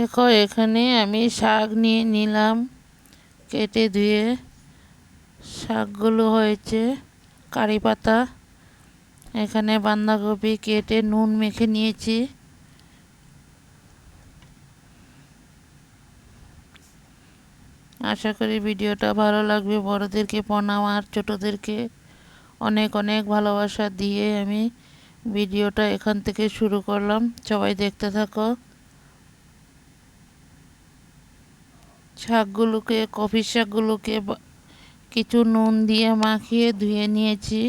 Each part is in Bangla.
দেখো, এখানে আমি শাক নিয়ে নিলাম, কেটে ধুয়ে। শাকগুলো হয়েছে কারি পাতা। এখানে বাঁধাকপি কেটে নুন মেখে নিয়েছি। আশা করি ভিডিওটা ভালো লাগবে। বড়দেরকে প্রণাম আর ছোটোদেরকে অনেক অনেক ভালোবাসা দিয়ে আমি ভিডিওটা এখান থেকে শুরু করলাম। সবাই দেখতে থাকো। শাকগুলোকে কফি শাকগুলোকে কিছু নুন দিয়ে মাখিয়ে ধুয়ে নিয়েছি।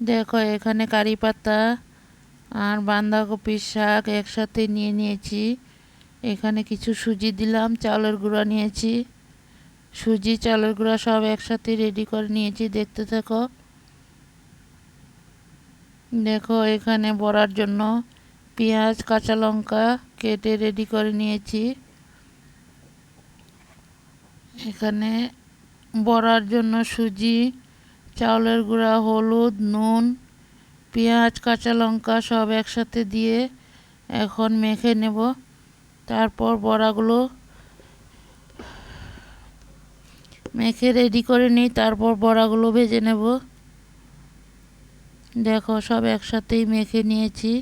দেখো, এখানে কারি পাতা আর বাঁধাকপির শাক একসাথে নিয়ে নিয়েছি। এখানে কিছু সুজি দিলাম, চালের গুঁড়া নিয়েছি। সুজি, চালের গুঁড়া সব একসাথে রেডি করে নিয়েছি, দেখতে থাকো। দেখো, এখানে বড়ার জন্য পেঁয়াজ, কাঁচা লঙ্কা কেটে রেডি করে নিয়েছি। এখানে বড়ার জন্য সুজি, চাউলের গুঁড়া, হলুদ, নুন, পেঁয়াজ, কাঁচা লঙ্কা সব একসাথে দিয়ে এখন মেখে নেব। তারপর বড়াগুলো মেখে রেডি করে নিই, তারপর বড়াগুলো ভেজে নেব। দেখো সব একসাথেই মেখে নিয়েছি।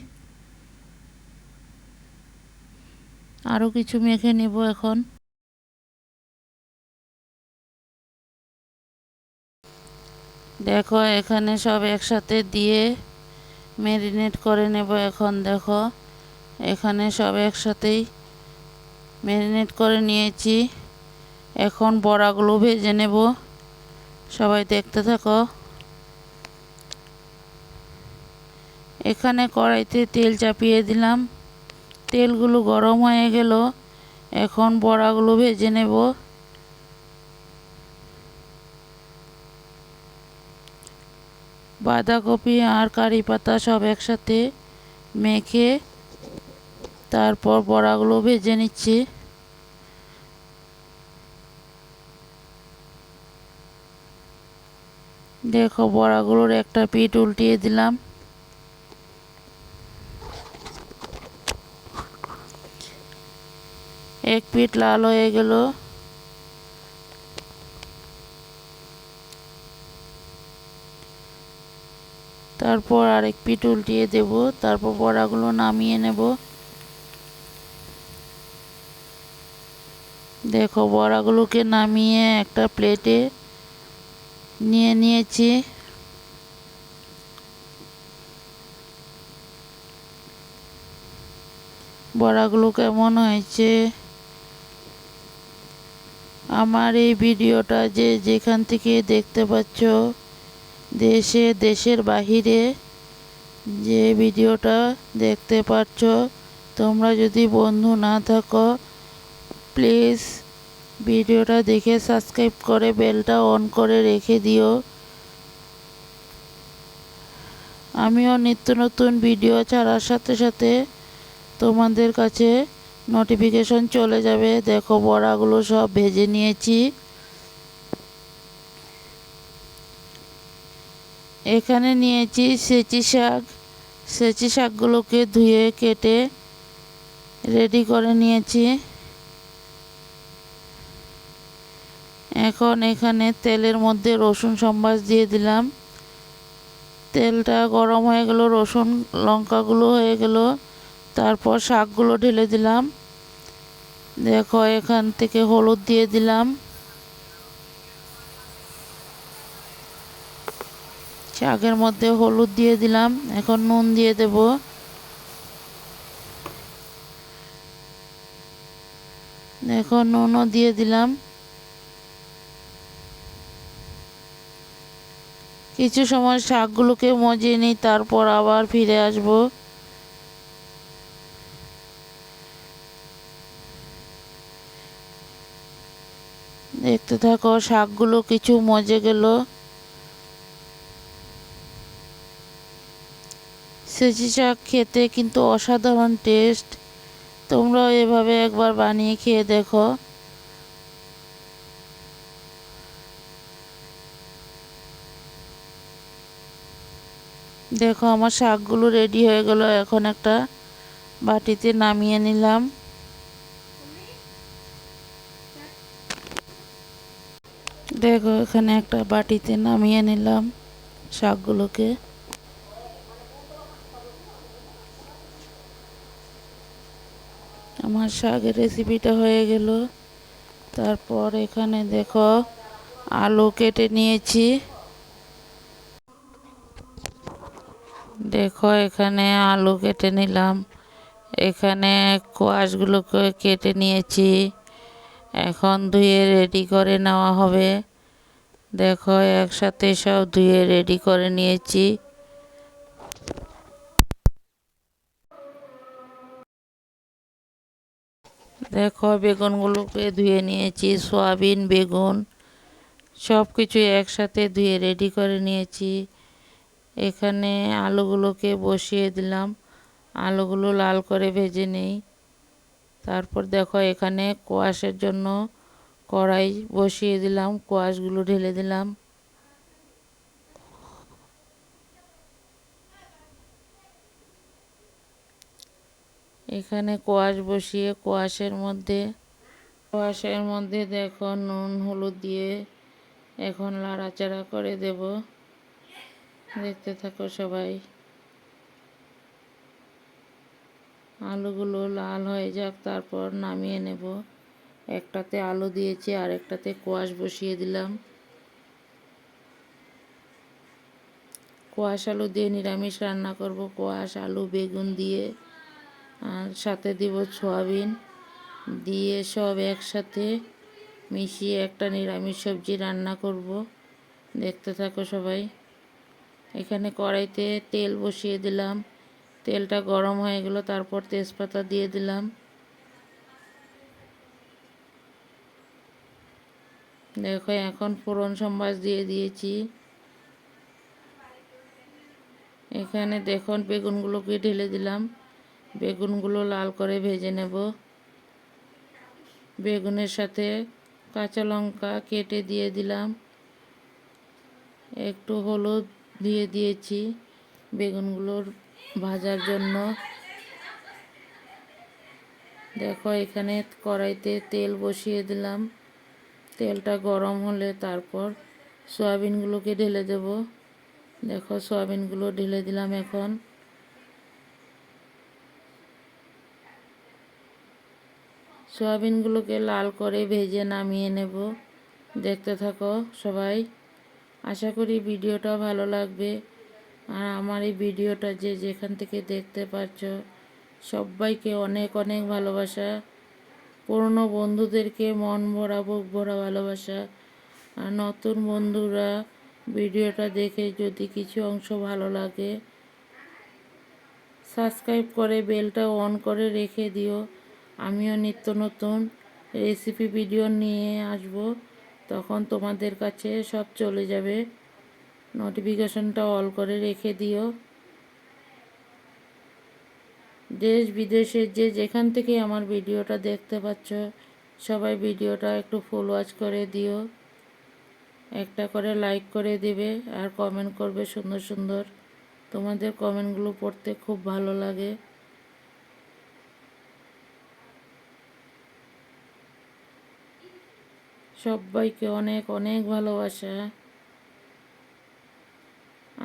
আরও কিছু মেখে নেব এখন। দেখো, এখানে সব একসাথে দিয়ে ম্যারিনেট করে নেব এখন, দেখো। এখানে সব একসাথেই ম্যারিনেট করে নিয়েছি। এখন বড়াগুলো ভেজে নেব। সবাই দেখতে থাকো। এখানে কড়াইতে তেল চাপিয়ে দিলাম। তেলগুলো গরম হয়ে গেল। এখন বড়াগুলো ভেজে নেব। বাঁধাকপি আর কারি পাতা সব একসাথে মেখে তারপর বড়াগুলো ভেজে নিচ্ছি। দেখো বড়াগুলোর একটা পিঠ উল্টিয়ে দিলাম। এক পিঠ লাল হয়ে গেল। তারপর আরেক পিঠ উল্টিয়ে দেব, তারপর বড়াগুলো নামিয়ে নেব। দেখো বড়াগুলোকে নামিয়ে একটা প্লেটে নিয়ে নিয়েছি। বড়াগুলো কেমন হয়েছে? আমার এই ভিডিওটা যে যেখান থেকে দেখতে পাচ্ছ, দেশে, দেশের বাহিরে যে ভিডিওটা দেখতে পাচ্ছ, তোমরা যদি বন্ধু না থাকো, প্লিজ ভিডিওটা দেখে সাবস্ক্রাইব করে বেলটা অন করে রেখে দিও। আমিও নিত্য নতুন ভিডিও ছাড়ার সাথে সাথে তোমাদের কাছে নোটিফিকেশন চলে যাবে। দেখো, বড়াগুলো সব ভেজে নিয়েছি। এখানে নিয়েছি সেচি শাক। সেচি শাকগুলোকে ধুয়ে, কেটে রেডি করে নিয়েছি। এখন এখানে তেলের মধ্যে রসুন সম্বাস দিয়ে দিলাম। তেলটা গরম হয়ে গেল, রসুন, লঙ্কাগুলো হয়ে গেল। তারপর শাকগুলো ঢেলে দিলাম। দেখো, এখান থেকে হলুদ দিয়ে দিলাম। শাকের মধ্যে হলুদ দিয়ে দিলাম। এখন নুন দিয়ে দেব। এখন নুনও দিয়ে দিলাম। কিছু সময় শাকগুলোকে মজিয়ে নিই, তারপর আবার ফিরে আসব। দেখতে থাকো, শাকগুলো কিছু মজে গেল। সেচি শাক খেতে কিন্তু অসাধারণ টেস্ট তোমরাও এভাবে একবার বানিয়ে খেয়ে দেখো। দেখো, আমার শাকগুলো রেডি হয়ে গেল। এখন একটা বাটিতে নামিয়ে নিলাম। দেখো, এখানে একটা বাটিতে নামিয়ে নিলাম শাকগুলোকে। আমার শাকের রেসিপিটা হয়ে গেল। তারপর এখানে দেখো, আলু কেটে নিয়েছি। দেখো, এখানে আলু কেটে নিলাম। এখানে কোয়াশগুলোকে কেটে নিয়েছি। এখন ধুয়ে রেডি করে নেওয়া হবে। দেখো, একসাথে সব ধুয়ে রেডি করে নিয়েছি। দেখো, বেগুনগুলোকে ধুয়ে নিয়েছি, সয়াবিন, বেগুন সব কিছু একসাথে ধুয়ে রেডি করে নিয়েছি। এখানে আলুগুলোকে বসিয়ে দিলাম। আলুগুলো লাল করে ভেজে নেই। তারপর দেখো, এখানে কোয়াশের জন্য কড়াই বসিয়ে দিলাম, কোয়াশগুলো ঢেলে দিলাম। এখানে কোয়াশ বসিয়ে, কোয়াশের মধ্যে কোয়াশের মধ্যে দেখো নুন, হলুদ দিয়ে এখন লাড়াচাড়া করে দেব। দেখতে থাকো সবাই। আলুগুলো লাল হয়ে যাক, তারপর নামিয়ে নেব। একটাতে আলু দিয়েছি, আর একটাতে কোয়াশ বসিয়ে দিলাম। কোয়াশ আলু দিয়ে নিরামিষ রান্না করব, কোয়াশ, আলু, বেগুন দিয়ে। আর সাথে দিব সয়াবিন। দিয়ে সব একসাথে মিশিয়ে একটা নিরামিষ সবজি রান্না করব। দেখতে থাকো সবাই। এখানে কড়াইতে তেল বসিয়ে দিলাম। তেলটা গরম হয়ে গেল, তারপর তেজপাতা দিয়ে দিলাম। দেখো, এখন ফোড়ন সম্বাস দিয়ে দিয়েছি। এখানে দেখুন, বেগুনগুলোকে ঢেলে দিলাম। বেগুনগুলো লাল করে ভেজে নেব। বেগুনের সাথে কাঁচা লঙ্কা কেটে দিয়ে দিলাম। একটু হলুদ দিয়ে দিয়েছি বেগুনগুলোর ভাজার জন্য। দেখো, এখানে কড়াইতে তেল বসিয়ে দিলাম। তেলটা গরম হলে তারপর সয়াবিনগুলোকে ঢেলে দেব। দেখো সয়াবিনগুলো ঢেলে দিলাম এখন। সয়াবিনগুলোকে লাল করে ভেজে নামিয়ে নেব। দেখতে থাকো সবাই। আশা করি ভিডিওটা ভালো লাগবে। আর আমার এই ভিডিওটা যে যেখান থেকে দেখতে পাচ্ছ সবাইকে অনেক অনেক ভালোবাসা। পুরনো বন্ধুদেরকে মন ভরা, বুক ভরা ভালোবাসা। আর নতুন বন্ধুরা ভিডিওটা দেখে যদি কিছু অংশ ভালো লাগে, সাবস্ক্রাইব করে বেলটা অন করে রেখে দিও। আমিও নিত্য নতুন রেসিপি ভিডিও নিয়ে আসব। তখন তোমাদের কাছে সব চলে যাবে। নোটিফিকেশনটা অল করে রেখে দিও। দেশ বিদেশের যে যেখান থেকে আমার ভিডিওটা দেখতে পাচ্ছ, সবাই ভিডিওটা একটু ফুল ওয়াচ করে দিও। একটা করে লাইক করে দিবে আর কমেন্ট করবে সুন্দর সুন্দর। তোমাদের কমেন্টগুলো পড়তে খুব ভালো লাগে। সবাইকে অনেক অনেক ভালোবাসা।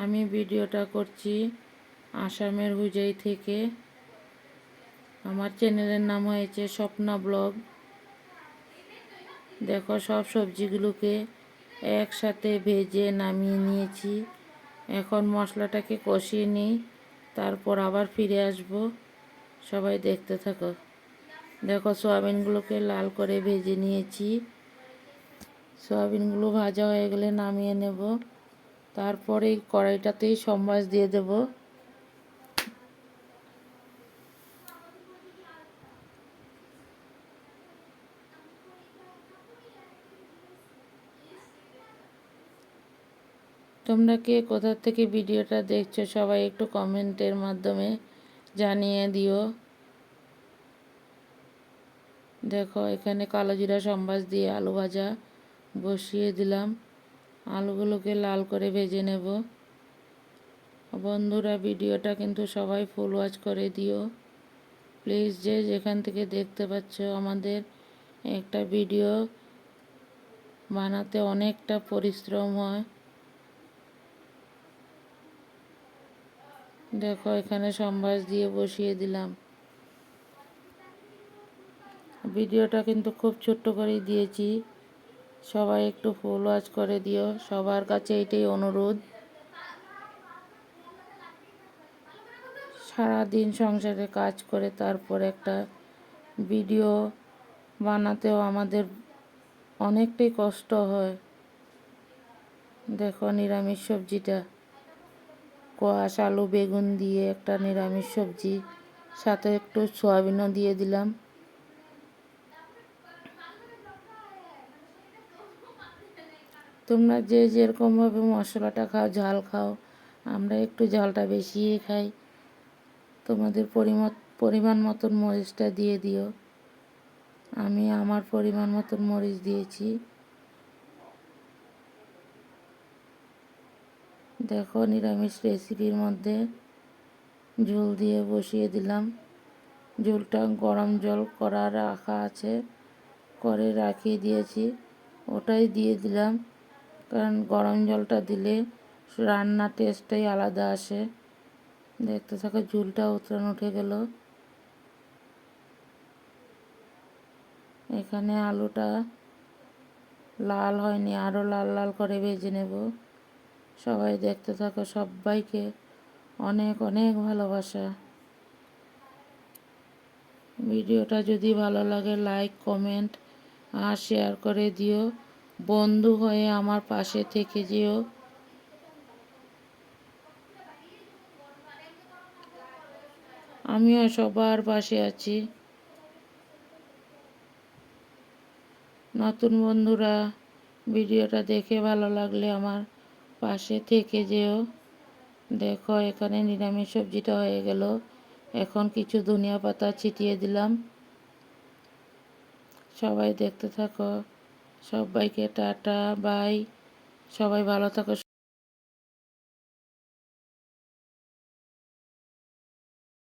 আমি ভিডিওটা করছি আসামের হুজাই থেকে। আমার চ্যানেলের নাম হয়েছে স্বপ্না ব্লগ। দেখো, সব সবজিগুলোকে একসাথে ভেজে নামিয়ে নিয়েছি। এখন মশলাটাকে কষিয়ে নিই, তারপর আবার ফিরে আসব। সবাই দেখতে থাকো। দেখো, সোয়াবিনগুলোকে লাল করে ভেজে নিয়েছি। সয়াবিনগুলো ভাজা হয়ে গেলে নামিয়ে নেব। তারপরে কড়াইটাতেই সম্বাস দিয়ে দেব। তোমরা কে কোথা থেকে ভিডিওটা দেখছ সবাই একটু কমেন্টের মাধ্যমে জানিয়ে দিও। দেখো, এখানে কালো জিরা সম্বাস দিয়ে আলু ভাজা বসিয়ে দিলাম। আলুগুলোকে লাল করে ভেজে নেব। বন্ধুরা, ভিডিওটা কিন্তু সবাই ফুল ওয়াচ করে দিও। প্লিজ যে যেখান থেকে দেখতে পাচ্ছ আমাদের একটা ভিডিও বানাতে অনেকটা পরিশ্রম হয়। দেখো, এখানে সম্বাস দিয়ে বসিয়ে দিলাম। ভিডিওটা কিন্তু খুব ছোট্ট করেই দিয়েছি। সবাই একটু ফুল ওয়াচ করে দিও। সবার কাছে এটাই অনুরোধ। সারাদিন সংসারে কাজ করে তারপর একটা ভিডিও বানাতেও আমাদের অনেকটাই কষ্ট হয়। দেখো, নিরামিষ সবজিটা। কোয়াশ আলু, বেগুন দিয়ে একটা নিরামিষ সবজি, সাথে একটু সয়াবিনও দিয়ে দিলাম। তোমরা যে যেরকমভাবে মশলাটা খাও, ঝাল খাও, আমরা একটু ঝালটা বেশিই খাই। তোমাদের পরিমত, পরিমাণ মতন মরিচটা দিয়ে দিও। আমি আমার পরিমাণ মতন মরিচ দিয়েছি। দেখো, নিরামিষ রেসিপির মধ্যে ঝোল দিয়ে বসিয়ে দিলাম। ঝোলটা গরম জল করা রাখা আছে, করে রাখিয়ে দিয়েছি। ওটাই দিয়ে দিলাম। কারণ গরম জলটা দিলে রান্নার টেস্টটাই আলাদা আসে। দেখতে থাকো, ঝুলটা উতরান উঠে গেল। এখানে আলুটা লাল হয়নি আরও লাল লাল করে ভেজে নেব। সবাই দেখতে থাকো, সবাইকে অনেক অনেক ভালোবাসা। ভিডিওটা যদি ভালো লাগে লাইক কমেন্ট আর শেয়ার করে দিও। বন্ধু হয়ে আমার পাশে থেকে যেও। আমিও সবার পাশে আছি। নতুন বন্ধুরা, ভিডিওটা দেখে ভালো লাগলে আমার পাশে থেকে যেও। দেখো, এখানে নিরামিষ সবজিটা হয়ে গেল। এখন কিছু ধনিয়া পাতা ছিটিয়ে দিলাম। সবাই দেখতে থাকো। সবাইকে টাটা, বাই। সবাই ভালো থাকো